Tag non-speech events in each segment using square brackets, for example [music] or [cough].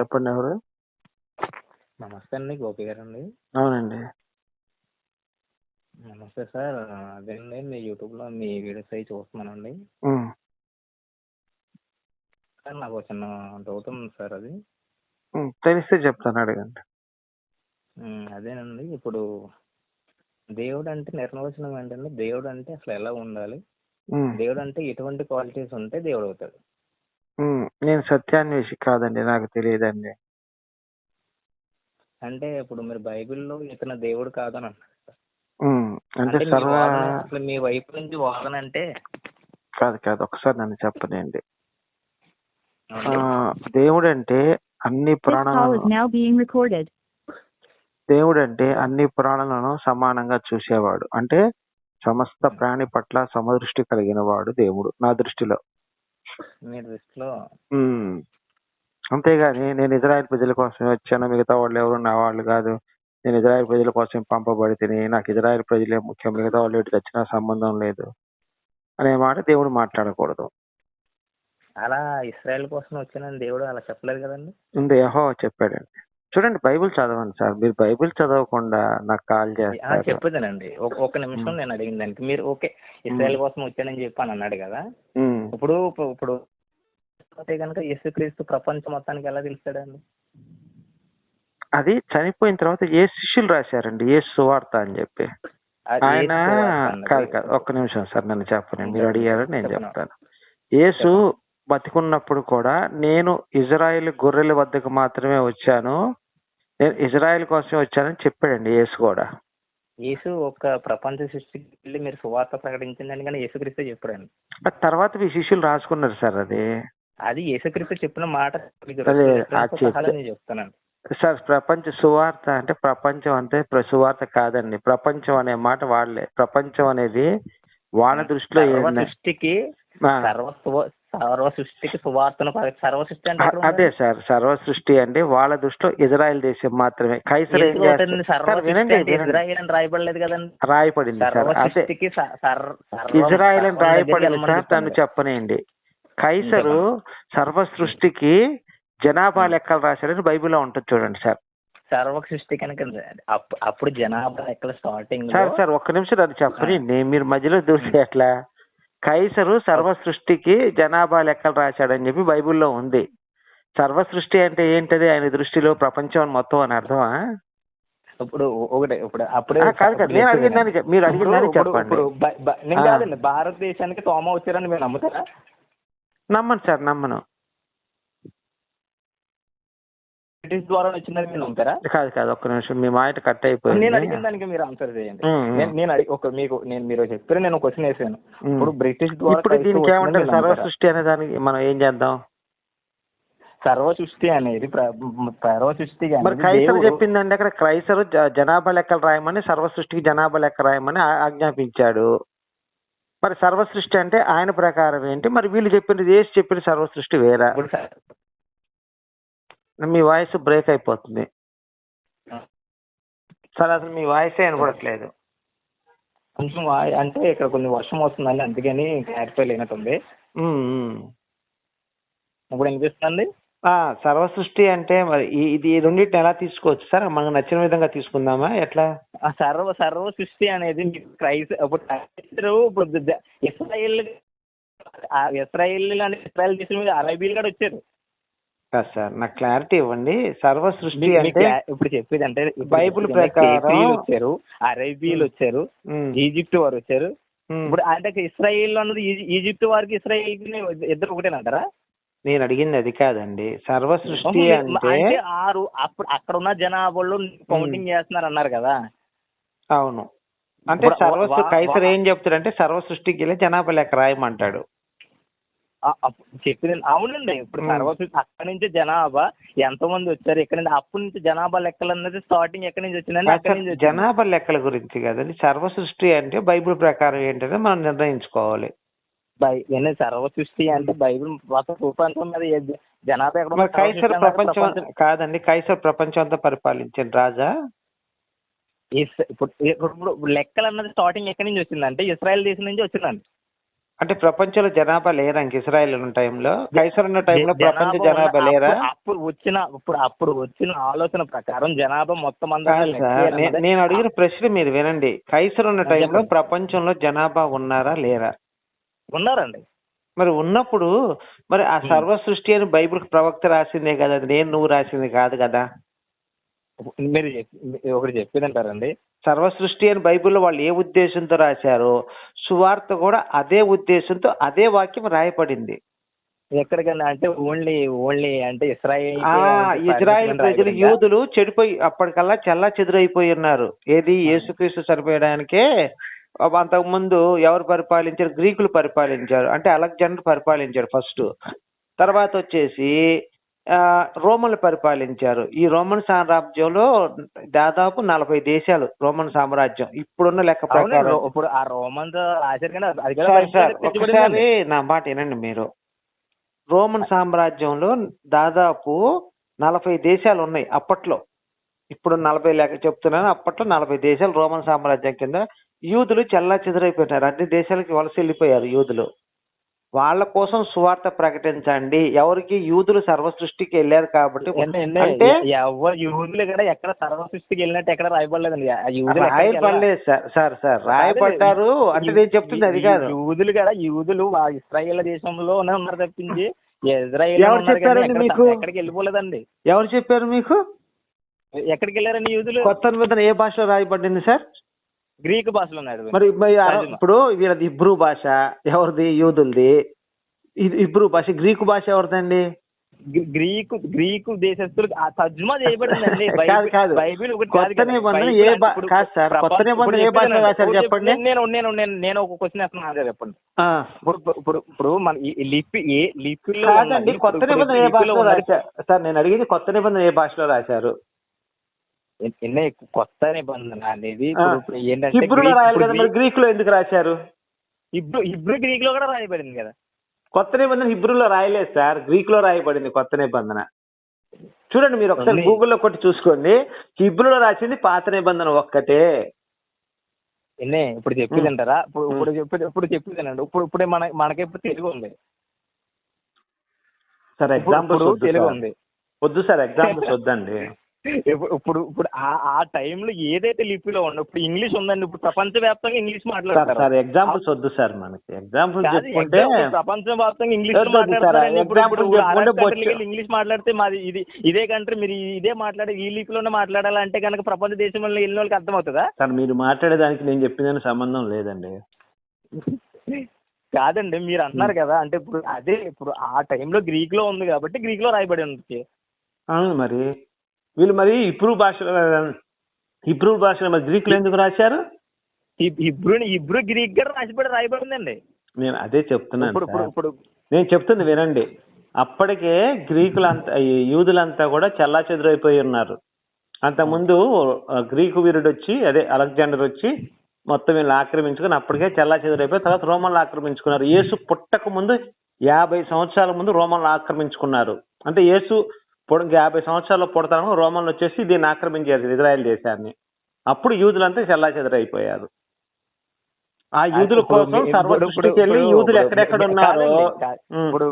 చెప్పండి ఎవరు? నమస్తే అండి గోపి గారండి. అవునండి. నమస్తే సార్ అదేండి మీ యూట్యూబ్లో మీ వీడియోస్ అవి చూస్తున్నానండి. ఉమ్, సార్ నాకు ఒక చిన్న డౌట్ ఉంది సార్ అది. ఉమ్, తెలిస్తే చెప్తాను అడగండి. ఉమ్, అదేనండి ఇప్పుడు దేవుడు అంటే నిర్వచనం ఏంటంటే దేవుడు అంటే అసలు ఎలా ఉండాలి? ఉమ్, దేవుడు అంటే ఎటువంటి క్వాలిటీస్ ఉంటే దేవుడు అవుతాడు. నేను సత్యాన్వేషి కాదండి నాకు తెలియదండి. అంటే ఇప్పుడు మీరు బైబిల్లో ఇతను దేవుడు కాదని ఉమ్, అంటే అంటే మీ సర్వ వాదన అసలు మీ వైపు నుంచి వాదన అంటే? కాదు కాదు ఒకసారి నన్ను చెప్పనండి ఆ, అవునండి. దేవుడు అంటే అన్ని This call is ప్రాణులను now being recorded. దేవుడు అంటే అన్ని ప్రాణులను సమానంగా చూసేవాడు. అంటే సమస్త ప్రాణి పట్ల సమదృష్టి కలిగిన వాడు దేవుడు నా దృష్టిలో. మీ దృష్టిలో ఉమ్. అంతేగాని నేను ఇజ్రాయెల్ ప్రజల కోసం వచ్చాను. మిగతా వాళ్ళు ఎవరు నా వాళ్ళు కాదు. నేను ఇజ్రాయెల్ ప్రజల కోసం పంపబడి తిని నాకు ఇజ్రాయెల్ ప్రజలే ముఖ్యం. మిగతా వాళ్ళు ఎటు వచ్చినా సంబంధం లేదు. అనే మాట దేవుడు మాట్లాడకూడదు. అలా ఇస్రాయల్ కోసం వచ్చానని దేవుడు అలా చెప్పలేదు కదండి? ఉంది యహో చెప్పాడండి. చూడండి బైబిల్ చదవండి సార్. మీరు బైబిల్ చదవకుండా నాకు కాల్ చేస్తారు. చెప్పేదేనండి. ఒక నిమిషం నేను అడిగిన దానికి. మీరు ఓకే ఇస్రాయల్ కోసం వచ్చానని చెప్పి అని అన్నాడు కదా. ఇప్పుడు ఇప్పుడు- అయితే కనుక యేసుక్రీస్తు ప్రపంచం మొత్తానికి ఎలా తెలుస్తాడండి? అది చనిపోయిన తర్వాత ఏ శిష్యులు రాశారండి? ఏ సువార్త అని చెప్పి. ఆయన. కాదు కాదు. ఒక్క నిమిషం సార్ నన్ను చెప్పండి. మీరు అడిగారు నేను చెప్పను. చెప్తాను. యేసు బతికున్నప్పుడు కూడా నేను ఇజ్రాయెల్ గొర్రెల వద్దకు మాత్రమే వచ్చాను. నేను ఇజ్రాయెల్ కోసమే వచ్చానని చెప్పాడండి యేసు కూడా. యేసు ఒక ప్రపంచ సృష్టికి వెళ్ళి మీరు సువార్త ప్రకటించిందని కానీ యేసుక్రీస్తు చెప్పాడండి. ఆ తర్వాత మీ శిష్యులు రాసుకున్నారు సార్ అది. అది యేసుక్రీస్తు చెప్పిన మాట మీకు అదే, reference ఆ తో చెప్తే- సహా నేను చెప్తానండి. సార్ ప్రపంచ సువార్త అంటే ప్రపంచం అంటే ప్ర- సువార్త కాదండి. ప్రపంచం అనే మాట వాడలే ప్రపంచం అనేది వాళ్ళ దృష్టిలో సర్వ ఏంది సృష్టికి ఆ, సర్వ సువ- సర్వ సృష్టికి సువార్తను సర్వ సృష్టి అంటే అదే? సార్ సర్వ సృష్టి అంటే వాళ్ళ దృష్టిలో ఇజ్రాయెల్ దేశం మాత్రమే. కైసర్ ఏం? చేస్తారు? వినండి. ఇజ్రాయిల్ అని రాయబడలేదు కదండి. రాయపడింది సర్వ సార్ అదే ఇజ్రాయెల్ అని వెళ్ళమని సార్. నన్ను చెప్పనేయండి. కైసరు సర్వ సృష్టికి జనాభా లెక్కలు రాశాడని బైబిల్లో ఉంటుంది చూడండి సార్. సర్వ సృష్టి కనుక అప్- అప్పుడు జనాభా ఎక్కడ స్టార్టింగ్ సార్ సార్ ఒక్క నిమిషం నన్ను చెప్పనండి మీరు మధ్యలో దూసి ఎట్లా? కైసరు సర్వ సృష్టికి జనాభా లెక్కలు రాశాడని చెప్పి బైబిల్లో ఉంది. సర్వ సృష్టి అంటే ఏంటది? ఆయన దృష్టిలో ప్రపంచం మొత్తం అని అర్థమా? ఇప్పుడు ఒకటి ఇప్పుడు అప్పుడే కాదు కాదు నేను అడిగిన దానికి మీరు అడిగిన ఇప్పుడు- దానికి ఇప్పుడు- చెప్పండి నేను. కాదండి భారతదేశానికి తోమ వచ్చారని మీరు నమ్ముతారా? నమ్మను సార్ నమ్మను. బ్రిటిష్ ద్వారా వచ్చిందని మీరు నమ్ముతారా? కాదు కాదు ఒక్క నిమిషం. మీ మాట కట్ నేను అయిపోయింది అడిగిన దానికి మీరు ఆన్సర్ చేయండి. నేను- నేను అడిగి ఒక మీకు నేను మీరు చెప్పారు నేను క్వశ్చన్ వేసాను. ఇప్పుడు బ్రిటిష్ ద్వారా ఇప్పుడు క్రైస్తవ దీనికి ఏమంటారు? సర్వ? సృష్టి అనే దానికి మనం ఏం చేద్దాం? సర్వ సృష్టి అనేది సర్వ సృష్టి మరి దేవుడు- చెప్పిందంటే అక్కడ క్రైస్తరు జ- జనాభా లెక్కలు రాయమని సర్వ సృష్టికి జనాభా లెక్క రాయమని ఆజ్ఞాపించాడు. మరి సర్వ సృష్టి అంటే ఆయన ప్రకారం ఏంటి? మరి వీళ్ళు చెప్పింది ఏసి చెప్పిన సర్వ సృష్టి వేరా మీ వాయిస్ బ్రేక్ అయిపోతుంది. సార్ అసలు మీ వాయిసే వినపడట్లేదు. కొంచెం వా- అంటే ఇక్కడ కొంచెం వర్షం వస్తుందండి అందుకని క్లారిఫై లేనట్టుంది. ఉమ్, ఉమ్. ఇప్పుడు వినిపిస్తుంది ఆ, సర్వ సృష్టి అంటే మరి ఈ- ఇది ఈ రెండింటిని ఎలా తీసుకోవచ్చు? సార్ మనకు నచ్చిన విధంగా తీసుకుందామా? ఎట్లా? ఆ సర్వ సర్వ సృష్టి అనేది మీకు క్రైస్ ఇప్పుడు క్రైస్తరు ఇప్పుడు ఇస్రాయేల్ ఇస్రాయేల్ అనే ఇస్రాయేల్ దేశం మీద అరేబియల్ కూడా వచ్చారు. కాదు సార్ నాకు క్లారిటీ ఇవ్వండి. సర్వ సృష్టి అంటే ఇప్పుడు చెప్పేది అంటే బైబిల్ ప్రకారం- వచ్చారు అరేబియలు వచ్చారు ఈజిప్ట్ వారు వచ్చారు. ఇప్పుడు అంటే ఇస్రాయేల్ అన్నది ఈజి- ఈజిప్ట్ వారికి ఇస్రాయేల్ ఇద్దరు ఒకటేనంటారా నేను అడిగింది అది కాదండి. సర్వ సృష్టి అంటే ఆరు అప్పుడు అక్కడ ఉన్న జనాభాలో కౌంటింగ్ చేస్తున్నారు అన్నారు కదా. అవును. అంటే సర్వ కైసర్ ఏం చెప్తాడంటే సర్వ సృష్టికి వెళ్ళి జనాభా లెక్క రాయమంటాడు. చెప్పింది అవునండి. ఇప్పుడు. తర్వాత అక్కడి నుంచి జనాభా ఎంత మంది వచ్చారు ఎక్కడి నుంచి అప్పటి నుంచి జనాభా లెక్కలు అన్నది స్టార్టింగ్ ఎక్కడి నుంచి వచ్చిందండి అక్కడి నుంచి వచ్చింది. జనాభా లెక్కల గురించి కదండి సర్వ సృష్టి అంటే బైబిల్ ప్రకారం ఏంటంటే మనం నిర్ణయించుకోవాలి. బై- సర్వ సృష్టి అంటే బైబిల్ మొత్తం ప్రపంచం మీద ఏ- జనాభా ఎక్కడ మరి ఉందో సర్వ కైసర్ సృష్టి అన్నది ప్రపంచం ప్రపంచం- కాదండి కైసర్ ప్రపంచం అంతా పరిపాలించిన రాజా. ఇస్- ఇప్పుడు ఇప్పుడు ఇప్పుడు లెక్కలు అన్నది స్టార్టింగ్ ఎక్కడి నుంచి వచ్చిందంటే ఇస్రాయల్ దేశం నుంచి వచ్చిందండి. అంటే ప్రపంచంలో జనాభా లేరా ఇంక ఇస్రాయల్ ఉన్న టైంలో? కైసర్ ఉన్న టైంలో ప్రపంచ జనాభా లేరా? అప్పుడు- వచ్చిన ఇప్పుడు అప్పుడు వచ్చిన ఆలోచన ప్రకారం జనాభా మొత్తం అందరూ నేను అడిగిన ప్రశ్న మీరు వినండి. కైసర్ ఉన్న టైంలో. ప్రపంచంలో జనాభా ఉన్నారా లేరా? ఉన్నారండి. మరి ఉన్నప్పుడు మరి ఆ. సర్వ సృష్టి అని బైబిల్ ప్రవక్త రాసిందే కదా నేను నువ్వు రాసింది కాదు కదా? మీరు చెప్పి- ఒకటి చెప్పిందంటారండి. సర్వ సృష్టి అని బైబిల్లో వాళ్ళు ఏ ఉద్దేశంతో రాశారో సువార్త కూడా అదే ఉద్దేశంతో అదే వాక్యం రాయబడింది. ఎక్కడికన్నా అంటే ఓన్లీ ఓన్లీ అంటే ఇస్రాయేల్ ఇజ్రాయెల్ ప్రజలు యూదులు చెడిపోయి అప్పటికల్లా చల్లా చెదురైపోయి ఉన్నారు. ఏది? యేసుక్రీస్తు చనిపోయడానికే అంతకు ముందు ఎవరు పరిపాలించారు? గ్రీకులు పరిపాలించారు. అంటే అలెగ్జాండర్ పరిపాలించాడు ఫస్ట్. తర్వాత వచ్చేసి రోమన్లు పరిపాలించారు. ఈ రోమన్ సామ్రాజ్యంలో దాదాపు నలభై దేశాలు రోమన్ సామ్రాజ్యం ఇప్పుడున్న లెక్క ప్రకారం. ఇప్పుడు ఆ తెచ్చిపడిందండి. ఒకసారి నా మాట వినండి మీరు. రోమన్ సామ్రాజ్యంలో దాదాపు నలభై దేశాలు ఉన్నాయి అప్పట్లో. ఇప్పుడు నలభై లెక్క చెప్తున్నాను. అప్పట్లో నలభై దేశాలు రోమన్ సామ్రాజ్యం కింద యూదులు చెల్లా చెదరైపోయినారు అన్ని దేశాలకి వలస వెళ్ళిపోయారు యూదులు. వాళ్ళ కోసం సువార్త ప్రకటించండి. ఎవరికి? యూదులు సర్వ సృష్టికి వెళ్ళారు కాబట్టి? అంటే ఎవరు యూదులు కూడా ఎక్కడ సర్వ సృష్టికి వెళ్ళినట్టు ఎక్కడ రాయబడలేదండి? రాయపడలేదు సార్ సార్ సార్. రాయపడ్డారు అంటే నేను చెప్తుంది అది కాదు. యూదులు కూడా యూదులు ఇస్రాయేల్ దేశంలోనే ఉన్నారు తప్పించి. ఇజ్రాయేల్ ఎవరు చెప్పారండి మీకు? ఎక్కడికి వెళ్ళిపోలేదండి. ఎవరు చెప్పారు మీకు? ఎక్కడికి వెళ్ళారండి యూదులు? కొత్త ఏ భాషలో రాయబడింది సార్? గ్రీక్ భాషలో ఉన్నాడు. మరి. ఇప్పుడు వీళ్ళది ఇబ్రూ భాష ఎవరిది? యూదులది. ఇబ్రూ భాష గ్రీకు భాష ఎవరిదండి? గ్రీ- గ్రీకు గ్రీకు దేశస్తులు తర్జుమా చేయబడిందండి. [laughs] బైబిల్ కొత్త. నిబంధన ఏ కాదు సార్, కొత్త నిబంధన భాషలో. రాశారు చెప్పండి. నేను నేను నేను నేను ఒక క్వశ్చన్ వేస్తున్నాను ఆన్సర్ చెప్పండి. ఇప్పుడు ఇప్పుడు ఇప్పుడు మన లిపి ఏ లిపిలో కొత్త నిబంధన ఏ భాషలో రాశారు? సార్ నేను అడిగింది కొత్త నిబంధన ఏ భాషలో రాశారు? ఎన్నే కొత్త నిబంధన అనేది ఏంటంటే హిబ్రూలో గ్రీక్- రాయాలి ఇప్పుడు కదా మరి గ్రీకులో ఎందుకు రాశారు? ఇబ్రు ఇబ్రు గ్రీక్లో కూడా రాయబడింది కదా. కొత్త నిబంధన హిబ్రూలో రాయలేదు సార్. గ్రీకులో రాయబడింది కొత్త నిబంధన. చూడండి మీరు ఒకసారి. గూగుల్లో కొట్టి చూసుకోండి. హిబ్రూలో రాసింది పాత నిబంధన ఒక్కటే. ఎన్నే ఇప్పుడు చెప్పింది అంటారా? ఇప్పుడు ఇప్పుడు చెప్పేది ఇప్పుడు చెప్పింది ఇప్పుడు ఇప్పుడే మన మనకి ఇప్పుడు తెలుగు ఉంది. సార్ వద్దు తెలుగు. ఉంది. వద్దు సార్ ఎగ్జాంపుల్స్ వద్దండి. [laughs] ఇప్పుడు ఇప్పుడు ఆ టైంలో ఏదైతే లిపిలో ఉందో ఇప్పుడు ఇంగ్లీష్ ఉందండి ఇప్పుడు ప్రపంచవ్యాప్తంగా ఇంగ్లీష్ సార్ మాట్లాడతారు? సార్ ఎగ్జాంపుల్స్ వద్దు సార్ మనకి. ఎగ్జాంపుల్స్ కాదు, చెప్పుకుంటే ప్రపంచవ్యాప్తంగా ఇంగ్లీష్ వెళ్ళి ఇంగ్లీష్ మాట్లాడితే మాది ఇది ఇదే కంట్రీ మీరు ఇదే మాట్లాడి ఈ లిపిలోనే మాట్లాడాలంటే కనుక ప్రపంచ దేశంలో వెళ్ళిన వాళ్ళకి అర్థమవుతుందా? సార్ మీరు మాట్లాడేదానికి నేను చెప్పిందని సంబంధం లేదండి. కాదండి మీరు అంటున్నారు కదా అంటే ఇప్పుడు అదే ఇప్పుడు ఆ టైంలో గ్రీక్లో ఉంది కాబట్టి గ్రీక్లో రాయబడి ఉంది. అవును మరి. వీళ్ళు మరి ఇబ్రూ భాషలో ఇబ్రూ భాషలో మరి గ్రీకులు ఎందుకు రాశారు? ఇబ్రు ఇబ్రు గ్రీక్ కూడా రాసిబడి రాయబడిందండి. నేను అదే చెప్తున్నాను ఇప్పుడు ఇప్పుడు. ఇప్పుడు. నేను చెప్తుంది వినండి. అప్పటికే గ్రీకులంతా యూదులంతా కూడా చెల్లా చెదురైపోయి ఉన్నారు. అంతకుముందు గ్రీకు వీరుడు వచ్చి అదే అలెగ్జాండర్ వచ్చి మొత్తం వీళ్ళు ఆక్రమించుకుని అప్పటికే చెల్లా చెదురైపోయి తర్వాత రోమన్లు ఆక్రమించుకున్నారు. యేసు పుట్టక ముందు యాభై సంవత్సరాల ముందు రోమన్లు ఆక్రమించుకున్నారు. అంటే యేసు పుడ యాభై సంవత్సరాల్లో పుడతాను రోమన్లు వచ్చేసి దీన్ని ఆక్రమించారు ఇజ్రాయెల్ దేశాన్ని అప్పుడు యూదులంతా చెల్లా చెదరైపోయారు ఆ యూదుల ఇప్పుడు కోసం మీ- సర్వ ఇప్పుడు- సృష్టికి వెళ్ళి ఇప్పుడు- యూదులు ఇప్పుడు- ఎక్కడెక్కడ ఉన్నారో. ఇప్పుడు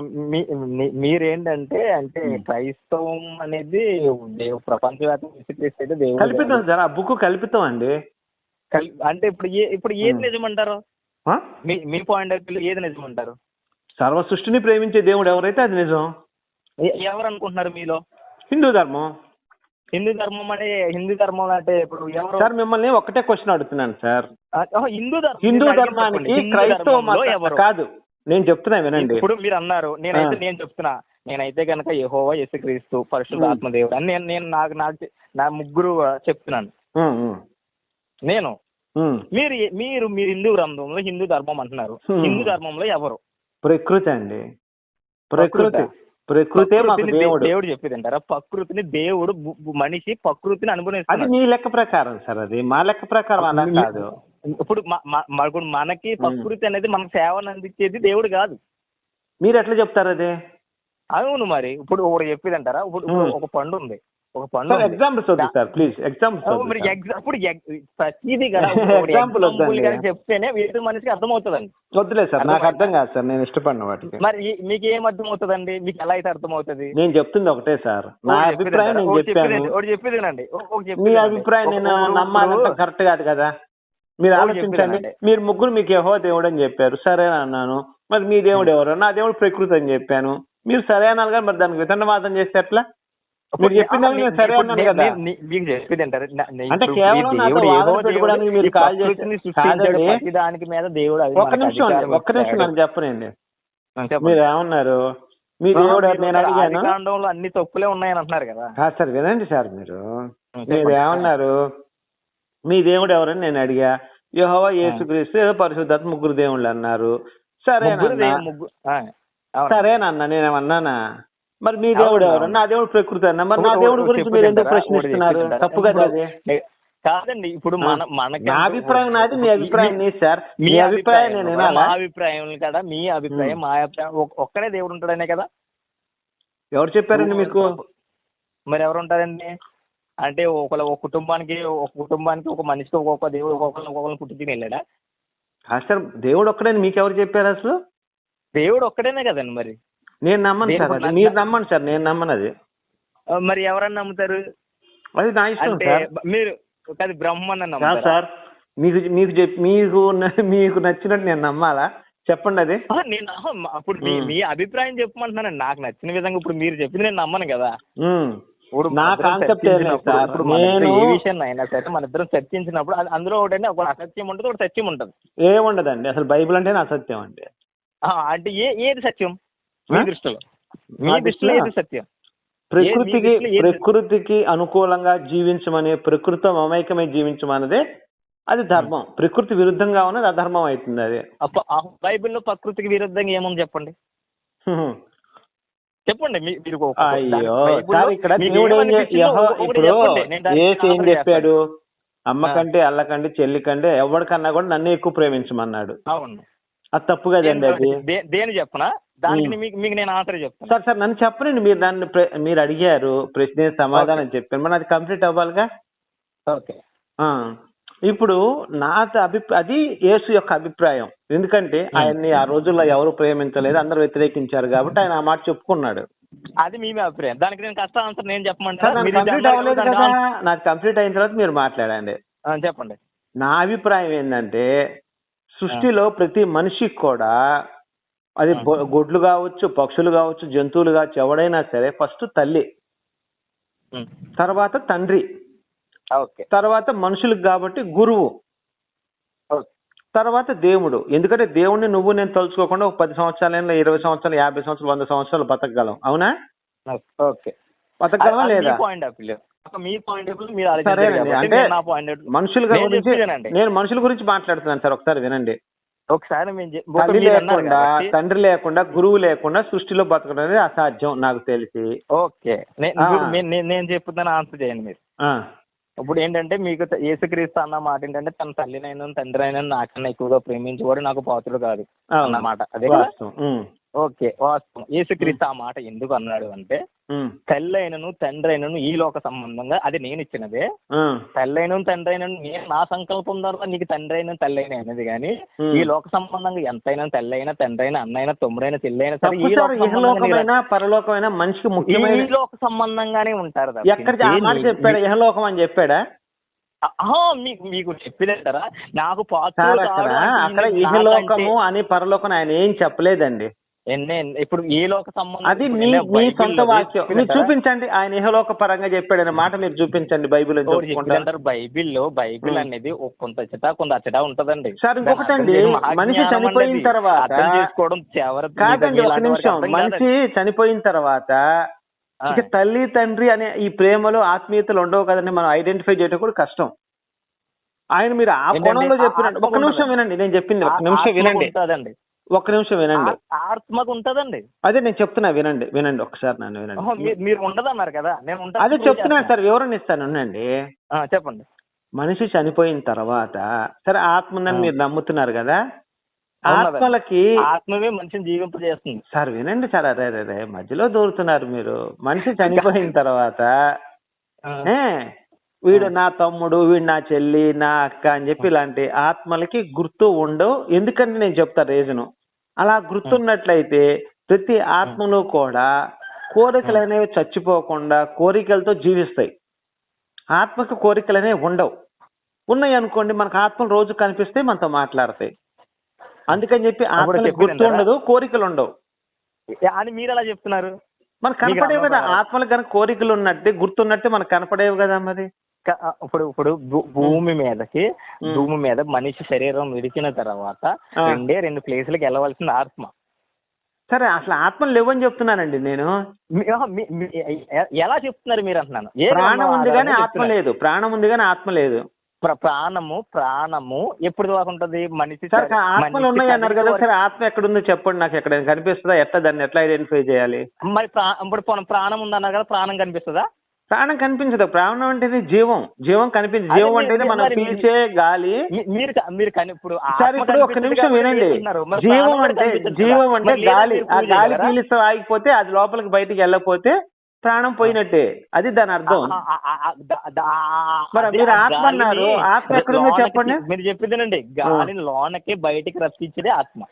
మీరేంటంటే అంటే. క్రైస్తవం అనేది దేవు ప్రపంచవ్యాప్తంగా దేవుడు కల్పితం సార్ ఆ బుక్ కల్పితం అండి అంటే ఇప్పుడు ఏ ఇప్పుడు ఏది. నిజమంటారు? మీ పాయింట్ ఆఫ్ వ్యూ ఏది నిజమంటారు సర్వ సృష్టిని ప్రేమించే దేవుడు ఎవరైతే అది నిజం ఎవరు అనుకుంటున్నారు మీలో? హిందూ ధర్మం. హిందూ ధర్మం అంటే హిందూ ధర్మం అంటే ఇప్పుడు ఎవరు? సార్ మిమ్మల్ని ఒకటే క్వశ్చన్ అడుగుతున్నాను సార్. హిందూ ధర్మం హిందూ ధర్మానికి క్రైస్తవ మతం కాదు. నేను చెప్తున్నా వినండి. ఇప్పుడు మీరు అన్నారు. నేనైతే. నేను చెప్తున్నా. నేనైతే కనుక యెహోవా యేసుక్రీస్తు పరిశుద్ధాత్మ దేవుడు అని నేను నేను నాకు నాకు నా ముగ్గురు చెప్తున్నాను. నేను. మీరు మీరు మీరు హిందూ గ్రంథంలో హిందూ ధర్మం అంటున్నారు. హిందూ ధర్మంలో ఎవరు? ప్రకృతి అండి. ప్రకృతి. ప్రకృతే దేవుడు. దేవుడు చెప్పేది అంటారా ప్రకృతిని దేవుడు మనిషి ప్రకృతిని అది అనుభవిస్తున్నాడు మీ లెక్క ప్రకారం సార్ అది. మా లెక్క ప్రకారం అలా మీ- కాదు. ఇప్పుడు ఇప్పుడు మనకి ప్రకృతి అనేది మనకు సేవను అందించేది దేవుడు కాదు. మీరు ఎట్లా చెప్తారు అది? అవును మరి. ఇప్పుడు ఒకటి చెప్పేది అంటారా ఇప్పుడు. ఒక పండు ఉంది. ఒక ఉంది. ఎగ్జాంపుల్స్ వద్దు సార్ ప్లీజ్ ఎగ్జాంపుల్స్ మరి ఎగ్- ప్రతిదీ కదా. [laughs] గా చెప్తేనే ఎదుటి మనిషికి అర్థమవుతుందండి. వద్దులే సార్ నాకు? అర్థం కాదు సార్ నేను ఇష్టపడిన వాటికి. మరి మీకు ఏం అర్థమవుతుందండి? మీకు ఎలా అయితే అర్థమవుతుంది? నేను చెప్తుంది ఒకటే సార్. నా అభిప్రాయం నేను చెప్పాను. ఒకటి చెప్పేదేనండి మీ. అభిప్రాయం నేను నమ్మాలంటే కరెక్ట్ కాదు కదా. మీరు ఆలోచించండి. మీరు ముగ్గురు మీకు యహో దేవుడు అని చెప్పారు. సరే అన్నాను. మరి మీ దేవుడు ఎవరు? నా దేవుడు ప్రకృతి అని చెప్పాను. మీరు సరే అన్నారు కానీ మరి దానికి వితండవాదం చేస్తే ఎట్లా? మీరు చెప్పింది ఆ, నేను సరే అన్నాను కదా. మీకు చెప్పేది అంటే కేవలం మీరు కాల్ చేసి- దానికి మీద దేవుడు ఒక్క నిమిషం ఒక్క నిమిషం. నన్ను చెప్పనండి. మీరు ఏమన్నారు? మీ దేవుడు నేను అడిగాను? ఆదికాండంలో అన్ని తప్పులే ఉన్నాయని అంటున్నారు కదా. సార్ వినండి సార్ మీరు. మీరు. ఏమన్నారు? మీ దేవుడు ఎవరని నేను అడిగా. యెహోవా యేసుక్రీస్తు ఏదో పరిశుద్ధాత్మ ముగ్గురు దేవుళ్ళు అన్నారు. అవును. సరేనన్నా నేనేమన్నానా? మరి మీ దేవుడు ఎవరు. నా దేవుడు ప్రకృతి అన్న. మరి నా దేవుడి గురించి మీరు ఎందుకు? ప్రశ్నిస్తున్నారు? తప్పు కదా. కాదండి ఇప్పుడు మన మనకి నా అభిప్రాయం నాది మీ అభిప్రాయం నీ సార్. మీ అభిప్రాయం నేను మా అభిప్రాయం కదా మీ అభిప్రాయం మా అభిప్రాయం. ఒక్- ఒక్కడే దేవుడు ఉంటాడనే కదా? ఎవరు చెప్పారండి మీకు? మరి ఎవరు ఉంటారండి? అంటే ఒకళ్ళ ఒక కుటుంబానికి ఒక కుటుంబానికి ఒక మనిషికి ఒక్కొక్క దేవుడు ఒక్కొక్కరిని ఒక్కొక్కరిని పుట్టించుకుని వెళ్ళాడా సార్ దేవుడు ఒక్కడని మీకు ఎవరు చెప్పారు అసలు? దేవుడు ఒక్కడేనే కదండి మరి. నేను నమ్మను సార్ అది. మీరు నమ్మండి సార్ నేను నమ్మను అది. మరి ఎవరన్నా నమ్ముతారు? అది నా ఇష్టం అంటే సార్. మీరు అది బ్రహ్మన్న కాదు నమ్ముతారా? సార్ మీకు మీకు చెప్ మీకు న- మీకు నచ్చినట్టు నేను నమ్మాలా? చెప్పండి అది. ఆ, నేను మా- అప్పుడు మీ అభిప్రాయం చెప్పమంటున్నాను నాకు నచ్చిన విధంగా ఇప్పుడు మీరు చెప్పింది నేను నమ్మను కదా. ఉమ్. ఇప్పుడు నా కాన్సెప్ట్ ఏం చర్చించినప్పుడు, సార్. ఇప్పుడు నేను ఏ విషయం అయినా సరే మన ఇద్దరం చర్చించినప్పుడు అది అందులో ఒకటి ఒక అసత్యం ఉంటుంది ఒకటి సత్యం ఉంటుంది. ఏముండదండి. అసలు బైబిల్ అంటే నా సత్యం అండి. ఆ, అంటే ఏ ఏది సత్యం? మీ? దృష్టిలో. మీ దృష్టిలో? ఏది సత్యం? ప్రకృతికి ప్రకృతికి అనుకూలంగా జీవించమని ప్రకృతి మమైకమై జీవించమన్నదే అది ధర్మం. ప్రకృతి విరుద్ధంగా ఉన్నది అధర్మం అవుతుంది అది. బైబిల్లో ప్రకృతికి విరుద్ధంగా ఏముంది చెప్పండి. చెప్పండి మీరు అయ్యో ఇక్కడ ఏం ఇప్పుడు చెప్పండి. ఏం చెప్పాడు? చేస్తాను. అమ్మకంటే అల్లకంటే చెల్లికంటే ఎవరికన్నా కూడా నన్ను ఎక్కువ ప్రేమించమన్నాడు. అవును. అది తప్పు కదండి అది. దేని చెప్పనా? దానికి. మీకు మీకు నేను ఆన్సర్ చెప్తాను. సార్ సార్ నన్ను చెప్పనండి మీరు దాన్ని మీరు అడిగారు ప్రశ్న సమాధానం చెప్పాను మరి అది కంప్లీట్ అవ్వాలిగా? ఓకే. ఆ. ఇప్పుడు నా అభి అది యేసు యొక్క అభిప్రాయం. ఎందుకంటే ఆయన్ని ఆ రోజుల్లో ఎవరు ప్రేమించలేదు అందరూ వ్యతిరేకించారు కాబట్టి ఆయన ఆ మాట చెప్పుకున్నాడు. అది మీ అభిప్రాయం. దానికి నేను కష్ట ఆన్సర్ నేను సార్ చెప్పమంటారా నాకు కంప్లీట్ అయిన తర్వాత మీరు మాట్లాడండి. చెప్పండి. నా అభిప్రాయం ఏంటంటే సృష్టిలో ప్రతి మనిషికి కూడా అది గొడ్లు కావచ్చు పక్షులు కావచ్చు జంతువులు కావచ్చు ఎవడైనా సరే ఫస్ట్ తల్లి. తర్వాత తండ్రి ఓకే. తర్వాత మనుషులకు కాబట్టి గురువు తర్వాత దేవుడు. ఎందుకంటే దేవుణ్ణి నువ్వు నేను తలుచుకోకుండా ఒక పది సంవత్సరాలైనా ఇరవై సంవత్సరాలు యాభై సంవత్సరాలు వంద సంవత్సరాలు బతకగలం. అవునా? ఓకే బతకగలమా లేదా? సరేనండి. అంటే మనుషుల గురించి. నేను మనుషుల గురించి మాట్లాడుతున్నాను సార్ ఒకసారి వినండి. ఒకసారి తల్లి లేకుండా తండ్రి లేకుండా గురువు లేకుండా సృష్టిలో బతకడం అనేది అసాధ్యం నాకు తెలిసి. ఓకే. నేను- నేను- నేను చెప్తున్నాను ఆన్సర్ చేయండి మీరు. ఇప్పుడు ఏంటంటే మీకు యేసుక్రీస్తు అన్న మాట ఏంటంటే తన తల్లినైనా తండ్రి అయినా నాకన్నా ఎక్కువగా ప్రేమించేవాడు నాకు పాత్రుడు కాదు. అన్నమాట. అదే ఓకే వాస్తవం. యేసుక్రీస్తు ఆ మాట ఎందుకు అన్నాడు అంటే ఉమ్, తల్లి అయినను తండ్రి అయినను ఈ లోక సంబంధంగా అది నేను ఇచ్చినదే. ఉమ్, తల్లి అయిన తండ్రి అయినను నేను నా సంకల్పం ద్వారా నీకు తండ్రి అయిన తల్లి అయినా అనేది కానీ. ఈ లోక సంబంధంగా ఎంతైనా తల్లి అయినా తండ్రి అయినా అన్న అయినా తమ్ముడైనా చెల్లి అయినా సరే ఈ పరలోకమైన మనిషికి ఈ ముఖ్యమైన లోక సంబంధంగానే ఉంటారు ఎక్కడ చెప్పాడా ఇహలోకం అని చెప్పాడా? మీకు మీకు చెప్పిదంటారా నాకు అక్కడ. ఇహలోకము అని పరలోకం ఆయన ఏం చెప్పలేదండి. ఇప్పుడు ఏ లోక సంబంధం అది మీ మీ సొంత వాక్యం మీరు? చూపించండి ఆయన ఇహలోక పరంగా చెప్పాడనే మాట మీరు చూపించండి బైబిల్ బైబిల్లో బైబిల్ ఉం. అనేది కొంత అచ్చట కొంత అచ్చట ఉంటదండి సార్, ఇంకొకటి దాన్ని అండి, అర్థం చేసుకో- మనిషి చనిపోయిన తర్వాత- చేసుకోవడం కాదండి ఒక నిమిషం మనిషి. చనిపోయిన తర్వాత. ఇక తల్లి తండ్రి అనే ఈ ప్రేమలు ఆత్మీయతలు ఉండవు కదండి మనం ఐడెంటిఫై చేయడం కూడా కష్టం ఆయన మీరు ఆ? కోణంలో చెప్పినట్టు ఒక నిమిషం. వినండి నేను చెప్పింది ఒక నిమిషం వినండి ఉంటదండి ఒక నిమిషం వినండి. ఆ- ఆత్మకు ఉంటదండి అదే నేను చెప్తున్నా వినండి వినండి ఒకసారి నన్ను వినండి. మీరు ఉండదన్నారు కదా నేను అదే చెప్తున్నాను సార్ వివరణ ఇస్తాను ఆ, చెప్పండి. మనిషి చనిపోయిన తర్వాత సరే ఆత్మ ఉందని ఆ. మీరు నమ్ముతున్నారు కదా. ఆత్మలకి ఆత్మవే మనిషిని జీవింపజేస్తుంది. సార్ వినండి సార్ అరే అరే అరే మధ్యలో దూరుతున్నారు మీరు. మనిషి చనిపోయిన తర్వాత వీడు నా తమ్ముడు వీడు నా చెల్లి నా అక్క అని చెప్పి ఇలాంటి ఆత్మలకి గుర్తు ఉండవు. ఎందుకంటే నేను చెప్తా రీజను? అలా గుర్తున్నట్లయితే ప్రతి ఆత్మలు కూడా కోరికలు అనేవి చచ్చిపోకుండా కోరికలతో జీవిస్తాయి. ఆత్మకు కోరికలు అనేవి ఉండవు. ఉన్నాయి అనుకోండి మనకు ఆత్మలు రోజు కనిపిస్తే మనతో మాట్లాడతాయి. అందుకని చెప్పి ఆత్మలకు గుర్తు? ఉండదు కోరికలు ఉండవు. అని మీరు ఎలా చెప్తున్నారు? మనకు కనపడేవి కదా ఆత్మలకు కనుక కోరికలు ఉన్నట్టే గుర్తున్నట్టే మనకు కనపడేవి కదా మరి? ఇప్పుడు ఇప్పుడు భూమి మీదకి. భూమి మీద మనిషి శరీరం విడిచిన తర్వాత. రెండే రెండు ప్లేసులకు వెళ్ళవలసిన ఆత్మ. సరే అసలు ఆత్మలు లేవని చెప్తున్నానండి నేను. ఎలా చెప్తున్నారు మీరు అంటున్నాను? ప్రాణం ఉంది కానీ ఆత్మ? లేదు. ప్రాణం ఉంది కానీ ఆత్మ లేదు. ప్ర- ప్రాణము ప్రాణము ఎప్పుడు దాకా ఉంటుంది మనిషి ఆత్మలు ఉన్నాయి అన్నారు కదా సరే ఆత్మ ఎక్కడుందో చెప్పండి నాకు ఎక్కడ కనిపిస్తుందా? ఎట్లా దాన్ని ఎట్లా ఐడెంటిఫై చేయాలి? మరి ఇప్పుడు ప్రాణం ఉందన్నారు కదా ప్రాణం కనిపిస్తుందా? ప్రాణం కనిపించదు. ప్రాణం అంటేనే జీవం. జీవం కనిపించదు. జీవం అంటేనే మనం పీల్చే గాలి. మీరు మీరు ఇప్పుడు సరే ఇప్పుడు ఒక నిమిషం వినండి. జీవం అంటే జీవం. అంటే గాలి. ఆ గాలి? పీలిస్తూ ఆగిపోతే అది లోపలికి బయటికి వెళ్ళకపోతే ప్రాణం పోయినట్టే. అది దాని అర్థం. మరి మీరు ఆత్మ అన్నారు. ఆత్మ ఎక్కడుందో చెప్పండి. మీరు చెప్పేదేనండి గాలిని లోనకి బయటికి రప్పించేదే ఆత్మ.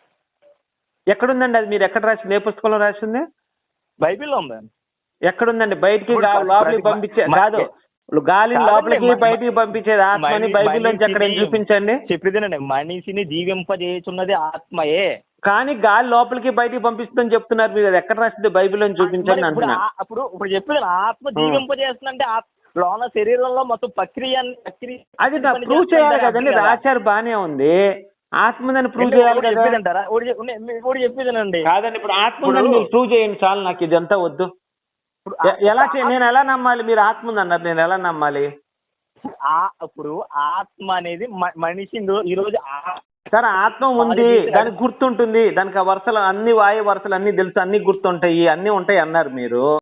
ఎక్కడుందండి అది? మీరు ఎక్కడ రాసింది? ఏ పుస్తకంలో రాసింది? బైబిల్లో ఉంది. ఎక్కడుందండి? బయటికి లోపలికి పంపించే కాదు. గాలిని లోపలికి బయటికి పంపించేది ఆత్మని మని- బైబిల్లోంచి ఎక్కడ మనిషిని- చూపించండి. చెప్పేదేనండి మనిషిని జీవింపజేయుచున్నది ఆత్మయే. కానీ గాలి లోపలికి బయటికి పంపిస్తుందని చెప్తున్నారు మీరు. అది ఎక్కడ రాసింది బైబిల్లోని చూపించండి అంటున్నా. అప్పుడు ఇప్పుడు చెప్పేది ఆత్మ జీవింపజేస్తుందంటే లోన శరీరంలో మొత్తం ప్రక్రియ అది ప్రూవ్ చేయాలి కదండి. కదా. రాశారు బానే ఉంది. ఆత్మదని ప్రూవ్ ఎందుకు చేయాలి కదా. చెప్పేదంటారా? ఒకటి చెప్- నే- మీ- ఒకటి చెప్పేదేనండి కాదండి ఇప్పుడు ఆత్మ ప్రూవ్ చేయండి చాలు నాకు ఇదంతా వద్దు. ఎలా నేను ఎలా నమ్మాలి? మీరు ఆత్మ ఉంది అన్నారు నేను ఎలా నమ్మాలి? ఆ- ఇప్పుడు ఆత్మ అనేది మనిషి ఈ రోజు సరే ఆత్మ ఉంది. దానికి గుర్తుంటుంది. దానికి ఆ వరుసలు అన్ని వాయు వరుసలు అన్ని తెలుసు అన్ని గుర్తుంటాయి అన్ని ఉంటాయి అన్నారు మీరు.